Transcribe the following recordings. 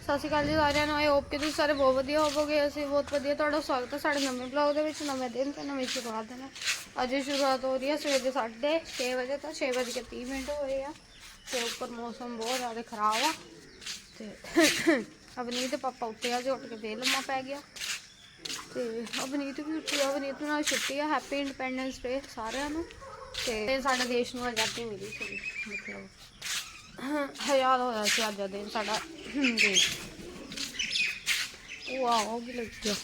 ਸਤਿ ਸ਼੍ਰੀ ਅਕਾਲ ਜੀ ਸਾਰਿਆਂ ਨੂੰ ਆਈ ਹੋਪ ਕਿ ਤੁਸੀਂ ਸਾਰੇ ਬਹੁਤ ਵਧੀਆ ਹੋਵੋਗੇ। ਅਸੀਂ ਬਹੁਤ ਵਧੀਆ, ਤੁਹਾਡਾ ਸਵਾਗਤ ਹੈ ਸਾਡੇ ਨਵੇਂ ਬਲੌਗ ਦੇ ਵਿੱਚ, ਨਵੇਂ ਦਿਨ ਤੇ ਨਵੀਂ ਸ਼ੁਰੂਆਤ ਦੇ ਨਾਲ। ਅੱਜ ਸ਼ੁਰੂਆਤ ਹੋ ਰਹੀ ਹੈ ਸਵੇਰ ਦੇ 6:30 ਵਜੇ ਤੋਂ 6 ਵਜੇ ਕੇ 30 ਮਿੰਟ ਹੋਏ ਆ। ਤੇ ਉੱਪਰ ਮੌਸਮ ਬਹੁਤ ਜ਼ਿਆਦਾ ਖਰਾਬ ਆ। ਤੇ ਅਵਨੀਤ ਪਾਪਾ ਉੱਤੇ ਆ ਜੇ ਉੱਠ ਕੇ ਫੇਰ ਲੰਮਾ ਪੈ ਗਿਆ। ਤੇ ਅਵਨੀਤ ਵੀ ਉੱਠੀ ਆ, ਅਵਨੀਤ ਨੂੰ ਅੱਜ ਛੁੱਟੀ ਆ ਹੈਪੀ ਇੰਡੀਪੈਂਡੈਂਸ ਡੇ ਸਾਰਿਆਂ ਨੂੰ। ਤੇ ਸਾਡੇ ਦੇਸ਼ ਨੂੰ ਆਜ਼ਾਦੀ ਮਿਲੀ ਸੀ, ਮਤਲਬ। ਹਜ਼ਾਰ ਹੋਇਆ ਸੀ ਅੱਜ ਦਾ ਦਿਨ ਸਾਡਾ। ਦੇਸ਼ ਵਾਓ ਕੀ ਲੱਗਿਆ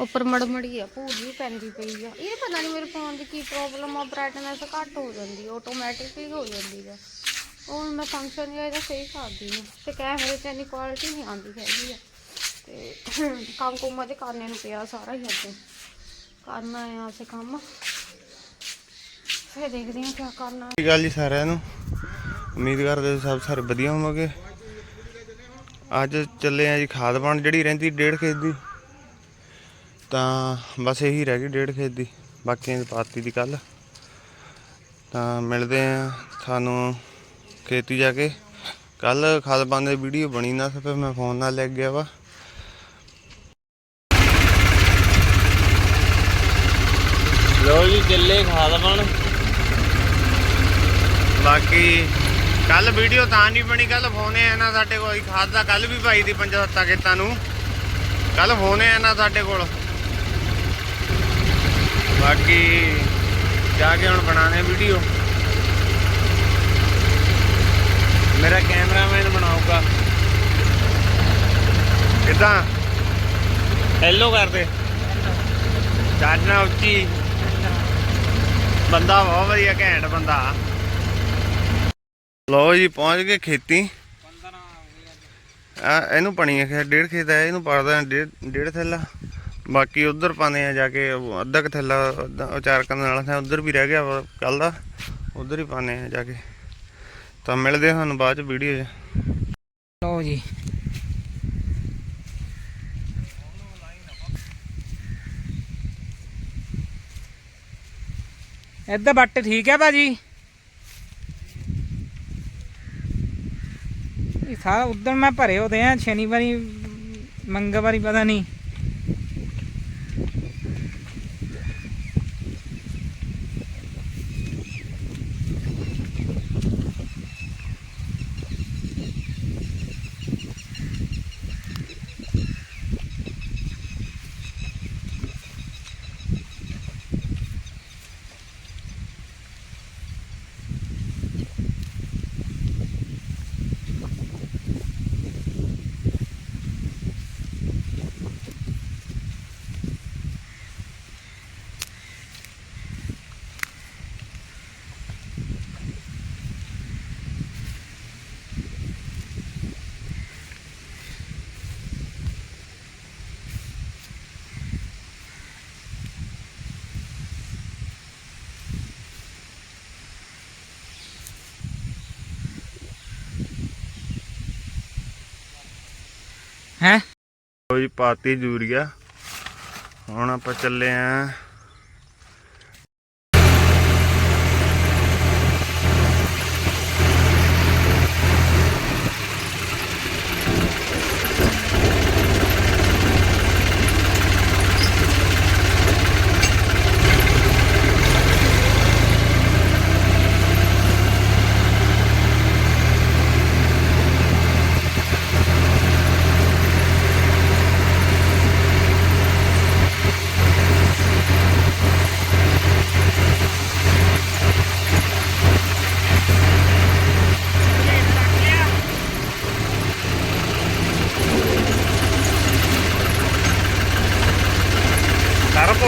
ਉੱਪਰ ਮੜਮੜੀ ਆ ਭੂਰ ਵੀ ਪੈਂਦੀ ਪਈ ਆ। ਇਹ ਪਤਾ ਨਹੀਂ ਮੇਰੇ ਫੋਨ ਦੀ ਕੀ ਪ੍ਰੋਬਲਮ ਆ ਬ੍ਰਾਈਟਨੈਸ ਘੱਟ ਹੋ ਜਾਂਦੀ ਆਟੋਮੈਟਿਕਲੀ ਹੋ ਜਾਂਦੀ ਆ। ਉਹ ਮੈਂ ਫੰਕਸ਼ਨ ਜਿਹਾ ਇਹਦਾ ਸਹੀ ਕਰਦੀ ਹਾਂ ਤੇ ਕੈਮਰੇ 'ਚ ਇੰਨੀ ਕੁਆਲਿਟੀ ਨਹੀਂ ਆਉਂਦੀ ਹੈਗੀ ਆ। ਤੇ ਕੰਮ ਕੁੰਮਾਂ ਦੇ ਕਰਨੇ ਨੂੰ ਪਿਆ ਸਾਰਾ ਹੀ ਅੱਜ ਕਰਨਾ ਆ ਅਸੀਂ ਕੰਮ। ਫਿਰ ਦੇਖਦੇ ਹਾਂ ਕੀ ਕਰਨਾ। ਸਤਿ ਜੀ ਸਾਰਿਆਂ ਨੂੰ। ਉਮੀਦ ਕਰਦੇ ਹਾਂ ਸਭ ਸਾਰੇ ਵਧੀਆ ਹੋਵੋਗੇ। ਅੱਜ ਚੱਲੇ ਆ ਜੀ ਖਾਦ ਪਾਉਣ ਜਿਹੜੀ ਰਹਿੰਦੀ ਡੇਢ ਖੇਤ ਦੀ। ਤਾਂ ਬਸ ਇਹੀ ਰਹਿ ਗਈ ਡੇਢ ਖੇਤ ਦੀ ਬਾਕੀਆਂ ਦੀ ਪਾਤੀ ਦੀ ਕੱਲ ਤਾਂ ਮਿਲਦੇ ਆ ਸਾਨੂੰ ਖੇਤੀ ਜਾ ਕੇ। ਕੱਲ ਖਾਦ ਪਾਉਣ ਦੀ ਵੀਡੀਓ ਬਣੀ ਨਾ ਸੀ ਫਿਰ ਮੈਂ ਫੋਨ ਨਾਲ ਲੈ ਗਿਆ ਵਾ। ਲੋ ਜੀ ਚੱਲੇ ਖਾਦ ਬਣ ਬਾਕੀ ਕੱਲ ਵੀਡੀਓ ਤਾਂ ਨਹੀਂ ਬਣੀ, ਕੱਲ ਫੋਨ ਆ ਨਾ ਸਾਡੇ ਕੋਲ ਖਾਦ ਕੱਲ ਵੀ ਪਾਈ ਦੀ ਪੰਜ ਸੱਤਾਂ ਖੇਤਾਂ ਨੂੰ। ਕੱਲ ਫੋਨੇ ਆ ਨਾ ਸਾਡੇ ਕੋਲ। ਬਾਕੀ ਜਾ ਕੇ ਹੁਣ ਬਣਾਣੇ ਵੀਡੀਓ। ਮੇਰਾ ਕੈਮਰਾਮੈਨ ਬਣਾਊਗਾ। ਕਿਦਾਂ? ਹੈਲੋ ਕਰਦੇ। ਚਾਚਨਾ ਉੱਚੀ। ਬੰਦਾ ਬਹੁਤ ਵਧੀਆ, ਘੈਂਟ ਬੰਦਾ। ਲਓ ਜੀ, ਪਹੁੰਚ ਗਏ ਖੇਤੀ। ਆ, ਇਹਨੂੰ ਪਣੀ ਹੈ ਡੇਢ ਖੇਤ ਹੈ ਇਹਨੂੰ ਪਾੜਦਾ ਡੇਢ ਡੇਢ ਥੈਲਾ। ਬਾਕੀ ਉਧਰ ਪਾਉਂਦੇ ਆ ਜਾ ਕੇ ਅੱਧਾ ਕੁ ਥੈਲਾ, ਅੱਧਾ- ਉਹ ਵਾਲਾ ਥਾ ਉਧਰ ਵੀ ਰਹਿ ਗਿਆ ਕੱਲ ਦਾ। ਉਧਰ ਹੀ ਪਾਉਂਦੇ ਆ ਜਾ ਕੇ। ਤਾਂ ਮਿਲਦੇ ਆ ਬਾਅਦ ਚ ਵੀਡੀਓ 'ਚ। ਲਓ ਜੀ। ਇੱਧਰ ਬੱਟ ਠੀਕ ਹੈ ਭਾਜੀ? ਸਾਰਾ ਉਦੋਂ ਮੈਂ ਭਰੇ ਹੋਦੇ ਆ ਸ਼ਨੀਵਾਰੀ ਮੰਗਲਵਾਰੀ ਪਤਾ ਨਹੀਂ। ਹੈ ਲਓ ਜੀ ਪਾਤੀ ਯੂਰੀਆ ਹੁਣ ਆਪਾਂ ਚੱਲੇ ਆਂ।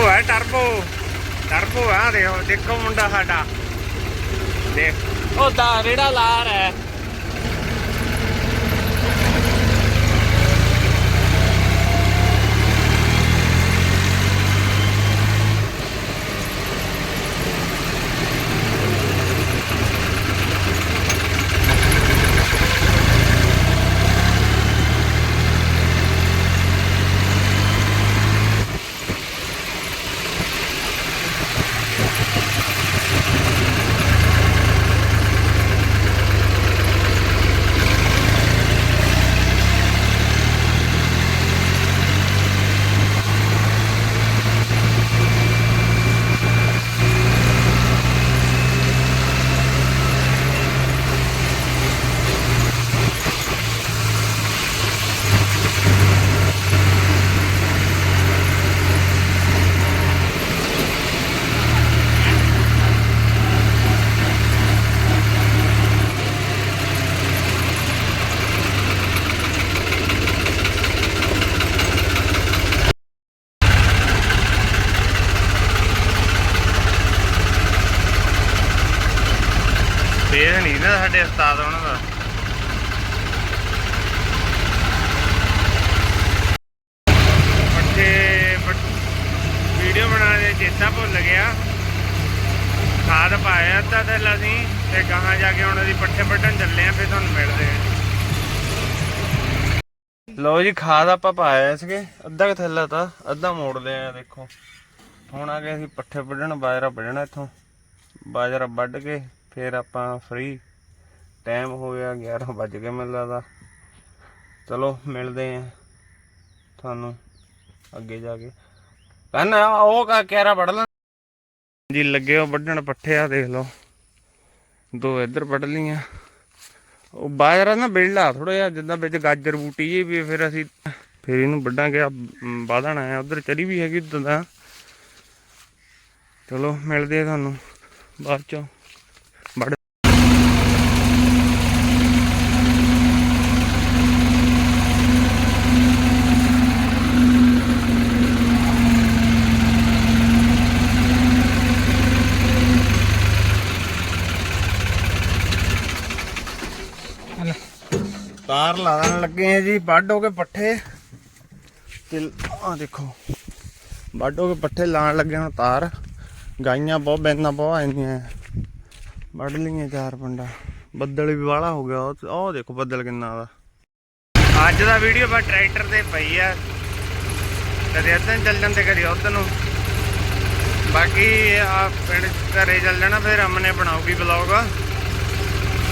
ਟਰਬੋ ਹੈ, ਟਰਬੋ। ਟਰਬੋ ਆ, ਦੇਖੋ ਦੇਖੋ ਮੁੰਡਾ ਸਾਡਾ। ਦੇਖ। ਉਹ ਦਾ ਰੇੜਾ ਲਾਰ ਹੈ। ਖਾਦ ਪਾਇਆ ਅੱਧਾ ਤੇ ਅਸੀਂ ਤੇ ਗਾਹਾਂ ਜਾ ਕੇ ਹੁਣ ਅਸੀਂ ਪੱਠੇ ਵੱਢਣ ਚੱਲੇ ਆ ਫਿਰ ਤੁਹਾਨੂੰ ਮਿਲਦੇ ਆ ਲਓ ਜੀ, ਖਾਦ ਆਪਾਂ ਪਾਇਆ ਸੀਗੇ ਅੱਧਾ ਕੁ ਥੈਲਾ ਤਾਂ, ਅੱਧਾ ਮੋੜਦੇ ਆ ਦੇਖੋ। ਹੁਣ ਆ ਗਏ ਅਸੀਂ ਪੱਠੇ ਵੱਢਣ, ਬਾਜਰਾ ਵੱਢਣਾ ਇੱਥੋਂ। ਬਾਜਰਾ ਵੱਢ ਕੇ ਫਿਰ ਆਪਾਂ ਫ੍ਰੀ ਟਾਈਮ ਹੋ ਗਿਆ 11 ਵੱਜ ਗਏ ਮੈਨੂੰ ਲੱਗਦਾ। ਚਲੋ, ਮਿਲਦੇ ਆ ਤੁਹਾਨੂੰ ਅੱਗੇ ਜਾ ਕੇ। ਕੰਨ ਉਹ ਕਾ ਕੈਰਾ ਵੱਢ ਲਾਂ ਜੀ ਲੱਗੇ ਉਹ ਵੱਢਣ ਪੱਠੇ ਆ, ਦੇਖ ਲਓ। ਦੋ ਇੱਧਰ ਵੱਢ ਲੀਆਂ ਉਹ ਬਾਜਰਾ ਨਾ ਬਿਲਡਾ ਥੋੜਾ ਜਿਹਾ ਜਿੱਦਾਂ ਵਿੱਚ ਗਾਜਰ ਬੂਟੀ ਜੀ ਵੀ ਫਿਰ ਅਸੀਂ ਫਿਰ ਇਹਨੂੰ ਵੱਢਾਂਗੇ। ਬਾਦਣ ਆਇਆ, ਉਧਰ ਚਰੀ ਵੀ ਹੈਗੀ ਉਦੋਂ ਦਾ। ਚਲੋ, ਮਿਲਦੇ ਆ ਤੁਹਾਨੂੰ ਬਾਅਦ ਚੋਂ। ਤਾਰ ਲਾਣ ਲੱਗੇ ਆ ਜੀ, ਵੱਢ ਕੇ ਪੱਠੇ। ਤੇ ਆ ਦੇਖੋ, ਵੱਢ ਕੇ ਪੱਠੇ ਲਾਣ ਲੱਗੇ ਹੁਣ ਤਾਰ। ਗਾਈਆਂ ਬਹੁਤ ਬੈਨਾਂ ਬਹੁਤ ਆਉਂਦੀਆਂ ਵੱਢ ਲਈਆਂ ਚਾਰ ਪੰਡਾ। ਬੱਦਲ ਵੀ ਵਾਲਾ ਹੋ ਗਿਆ, ਉਹ ਦੇਖੋ ਬੱਦਲ ਕਿੰਨਾ ਦਾ ਅੱਜ ਦਾ ਵੀਡੀਓ ਬਾ ਟਰੈਕਟਰ ਤੇ ਪਈ ਆ। ਕਦੇ ਇੱਧਰ ਚੱਲ ਜਾਂਦੇ, ਕਦੇ ਉੱਧਰ ਨੂੰ। ਬਾਕੀ ਆ ਪਿੰਡ ਘਰੇ ਚੱਲ ਜਾਣਾ, ਫਿਰ ਅਮਨੇ ਬਣਾਉਗੀ ਬਲੌਗ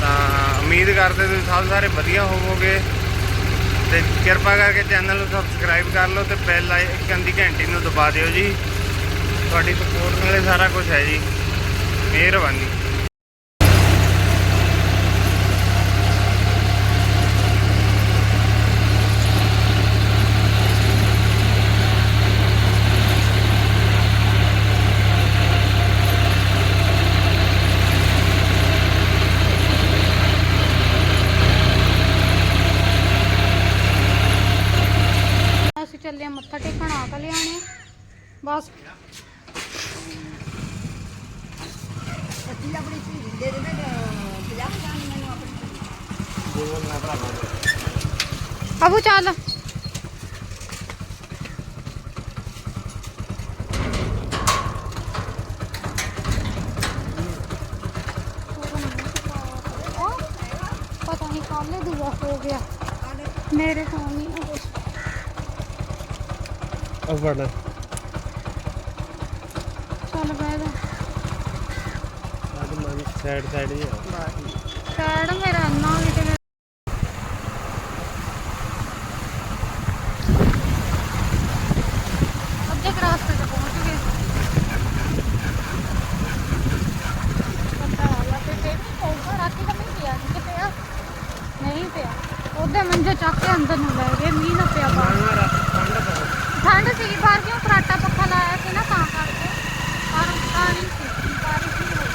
ਤਾਂ ਉਮੀਦ ਕਰਦੇ ਤੁਸੀਂ ਸਭ ਸਾਰੇ ਵਧੀਆ ਹੋਵੋਗੇ। ਤੇ ਕਿਰਪਾ ਕਰਕੇ ਚੈਨਲ ਨੂੰ ਸਬਸਕ੍ਰਾਈਬ ਕਰ ਲਓ ਤੇ ਬੈਲ ਆਈਕਨ ਦੀ ਘੰਟੀ ਨੂੰ ਦਬਾ ਦਿਓ ਜੀ। ਤੁਹਾਡੀ ਸਪੋਰਟ ਨਾਲੇ ਸਾਰਾ ਕੁਝ ਹੈ ਜੀ। ਮਿਹਰਬਾਨੀ ਅਸੀਂ ਚੱਲੇ ਆ ਮੱਥਾ ਟੇਕਣ ਆ ਕੇ ਲਿਆਣੇ ਬਸ। ਅਬੂ ਚੱਲ ਪਤਾ ਨਹੀਂ ਕਾਹਲੇ ਦੂਆ ਹੋ ਗਿਆ ਮੇਰੇ ਫੋਨ ਨਹੀਂ ਆ ਕੁਛ ਉਹ ਵੜ ਚੱਲ ਬਹਿ ਜਾ ਸਾਈਡ ਸਾਈਡ ਜੀ। ਸਾਈਡ ਮੇਰਾ ਅੰਨਾ ਕਿਤੇ ਮੇਰਾ- ਅੱਧੇ ਕੁ ਰਾਸਤੇ ਤੇ ਪਹੁੰਚ ਗਏ ਪਤਾ ਆ ਤੇ ਤੇ ਪੌਂਗਾ ਰਾਤੀ ਤਾਂ ਨਹੀਂ ਪਿਆ ਕਿ ਪਿਆ ਨਹੀਂ ਪਿਆ ਉਹਦੇ ਮੰਜੇ ਚੱਕ ਕੇ ਅੰਦਰ ਨੂੰ ਲੈ ਗਏ ਮੀਂਹ ਨਾ ਪਿਆ ਬਾਹਰ ਠੰਡ ਸੀ ਬਾਹਰ ਕਿਉਂ ਫਰਾਟਾ ਪੱਖਾ ਲਾਇਆ ਸੀ ਨਾ ਤਾਂ ਕਰਕੇ ਪਰ ਤਾਂ ਨਹੀਂ ਸੀ ਬਾਰਿਸ਼ ਨਹੀਂ ਹੋਈ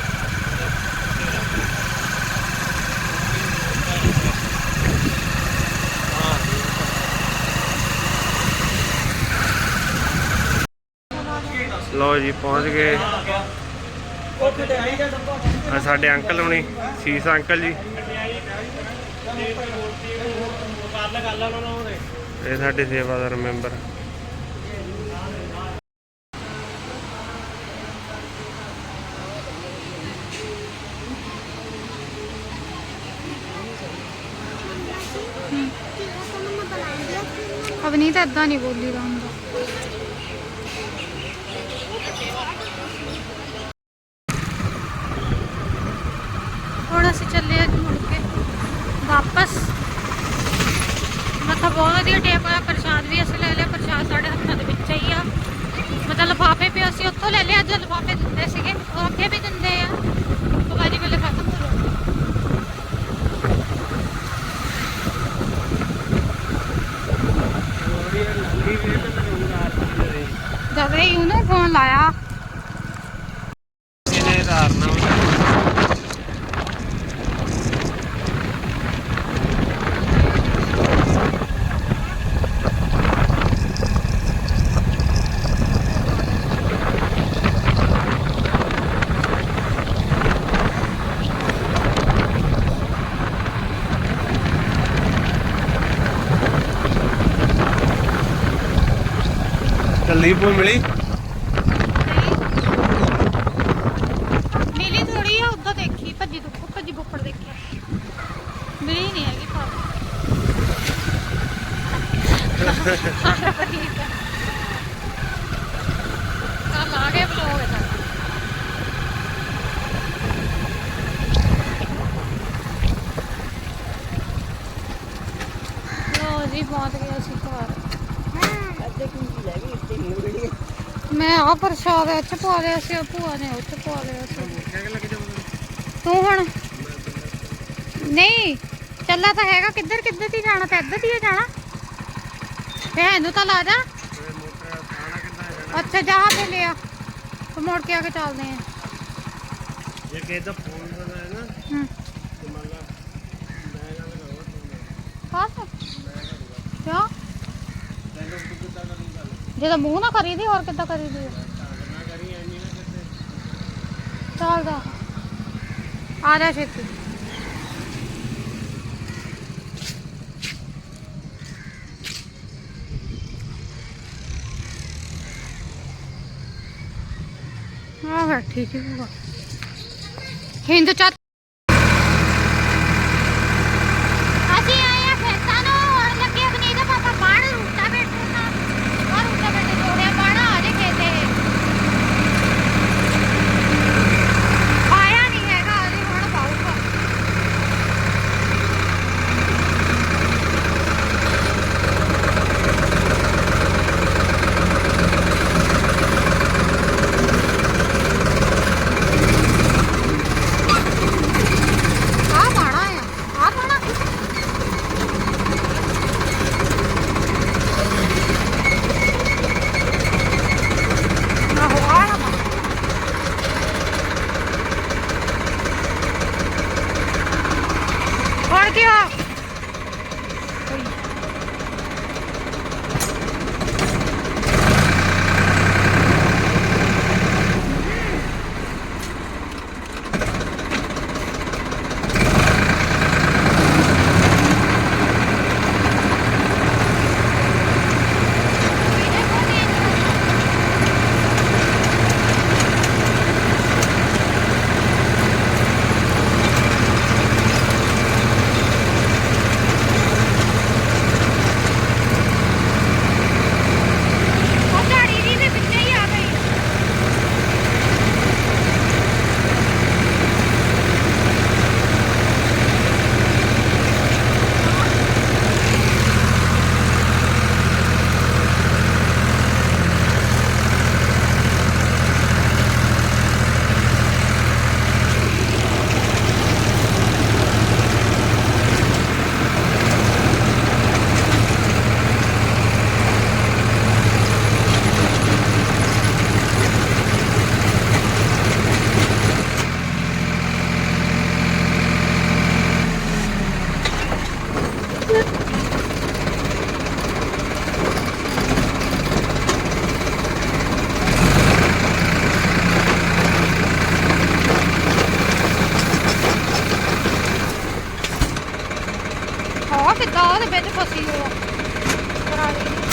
ਲਓ ਜੀ ਪਹੁੰਚ ਗਏ। ਆ ਸਾਡੇ ਅੰਕਲ ਹੁਣੀ ਸੀਸ ਅੰਕਲ ਜੀ। ਇਹ ਸਾਡੇ ਸੇਵਾਦਾਰ ਮੈਂਬਰ। ਅਵਨੀਤ ਏਦਾਂ ਨਹੀਂ ਬੋਲੀ ਦਾ ਹੁੰਦਾ ਹੁਣ ਅਸੀਂ ਚੱਲੇ ਅੱਜ ਮੁੜ ਕੇ ਵਾਪਸ ਮਤਲਬ ਬਹੁਤ ਵਧੀਆ ਟੇਪ ਹੋਇਆ ਪ੍ਰਸ਼ਾਦ ਵੀ ਅਸੀਂ ਲੈ ਲਿਆ ਪ੍ਰਸ਼ਾਦ ਸਾਡੇ ਹੱਥਾਂ ਦੇ ਵਿੱਚ ਹੀ ਆ ਮਤਲਬ ਲਿਫਾਫੇ ਵੀ ਅਸੀਂ ਉੱਥੋਂ ਲੈ ਲਿਆ ਅੱਜ ਲਿਫਾਫੇ ਦਿੰਦੇ ਸੀਗੇ ਉਹ ਅੱਗੇ ਵੀ ਦਿੰਦੇ ਆ ਬਾਜੀ ਵੇਲੇ ਖਤਮ ਹੋ ਜਾਂਦੇ ਜਦ ਇਹ ਉਹਨੂੰ ਫੋਨ ਲਾਇਆ ਇਹਨੇ ਧਾਰਨਾ ਕੁਲਦੀਪ ਨੂੰ ਮਿਲੀ। ਮਿਲੀ ਥੋੜੀ ਆ, ਉਦੋਂ ਦੇਖੀ, ਭੱਜੀ ਦੁੱਖ, ਭੱਜੀ ਬੁੱਪੜ ਦੇਖਿਆ। ਮਿਲੀ ਨਹੀਂ ਹੈਗੀ ਪਰ ਕੱਲ ਆ ਗਏ ਬਲੌਗ ਇਹਦਾ ਲੋ ਜੀ, ਪਹੁੰਚ ਗਏ ਅਸੀਂ ਘਰ। ਮੈਂ ਆ ਪ੍ਰਸ਼ਾਦ ਇੱਥੇ ਪਾ ਲਿਆ ਸੀ ਭੂਆ ਨੇ ਉੱਥੇ ਪਾ ਲਿਆ ਸੀ। ਤੂੰ ਹੁਣ? ਨਹੀਂ, ਚੱਲਾ ਤਾਂ ਹੈਗਾ, ਕਿੱਧਰ ਕਿੱਧਰ ਦੀ ਜਾਣਾ, ਤਾਂ ਇੱਧਰ ਦੀ ਹੀ ਜਾਣਾ। ਭੈਣ ਨੂੰ ਤਾਂ ਲਾ ਜਾ। ਅੱਛਾ, ਜਾ ਤੇ ਲਿਆ। ਤੇ ਮੁੜ ਕੇ ਆ ਕੇ ਚੱਲਦੇ ਆ। ਜੇ ਕਿਸੇ ਦਾ ਫੋਨ ਕਰਦਾ ਹੈ ਨਾ ਹੂੰ ਤੇ ਮੰਨ ਲਾ ਮੈਂ ਗੱਲ ਕਰਾਂ ਕਾਸ ਕਿਉਂ ਤੈਨੂੰ ਤੂੰ ਕਿੱਦਾਂ ਕਰਨੀ ਗੱਲ ਜਦੋਂ ਮੂੰਹ ਨਾ ਕਰੀਦੀ, ਹੋਰ ਕਿੱਦਾਂ ਕਰੀਦੀ? ਆ? ਕਰੀ ਐਨੀ ਨਾ ਕਿਤੇ ਚੱਲਦਾ। ਆ ਜਾ ਛੇਤੀ। ਆ ਬੈਠੀ ਸੀ ਭੂਆ ਹਿੰਦ ਚਾ ਕਿੱਦਾਂ ਉਹਦੇ ਵਿੱਚ ਫਸੀ ਹੋਆ। ਪਰਾਲੀ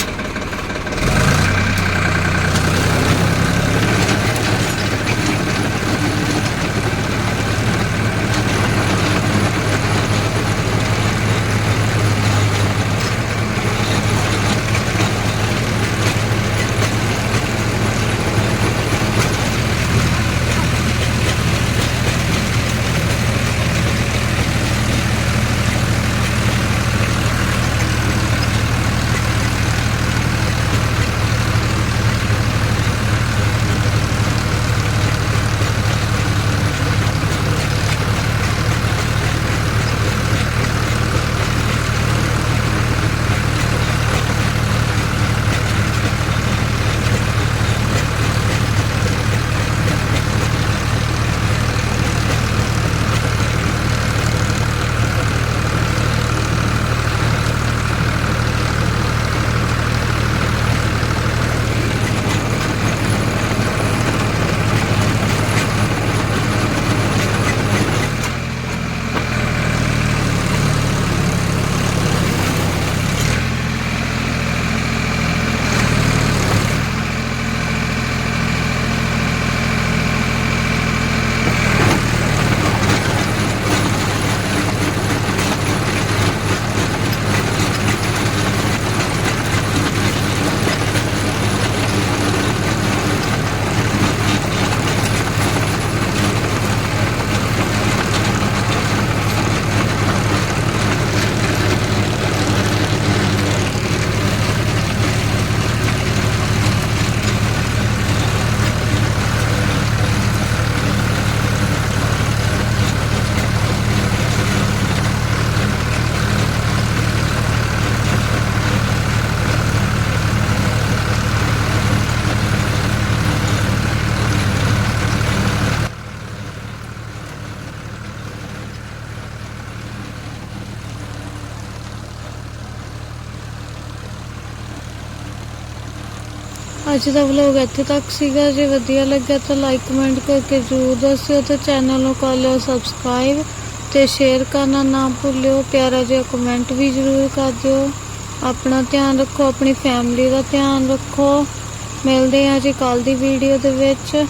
ਅੱਜ ਦਾ ਵਲੋਗ ਇੱਥੇ ਤੱਕ ਸੀਗਾ। ਜੇ ਵਧੀਆ ਲੱਗਾ ਤਾਂ ਲਾਈਕ ਕਮੈਂਟ ਕਰਕੇ ਜ਼ਰੂਰ ਦੱਸਿਓ ਤੇ ਚੈਨਲ ਨੂੰ ਕਰ ਲਿਓ ਸਬਸਕ੍ਰਾਈਬ ਤੇ ਸ਼ੇਅਰ ਕਰਨਾ ਨਾ ਭੁੱਲਿਓ। ਪਿਆਰਾ ਜਿਹਾ ਕਮੈਂਟ ਵੀ ਜ਼ਰੂਰ ਕਰ ਦਿਓ। ਆਪਣਾ ਧਿਆਨ ਰੱਖੋ, ਆਪਣੀ ਫੈਮਿਲੀ ਦਾ ਧਿਆਨ ਰੱਖੋ। ਮਿਲਦੇ ਹਾਂ ਜੀ ਕੱਲ ਦੀ ਵੀਡੀਓ ਦੇ ਵਿੱਚ।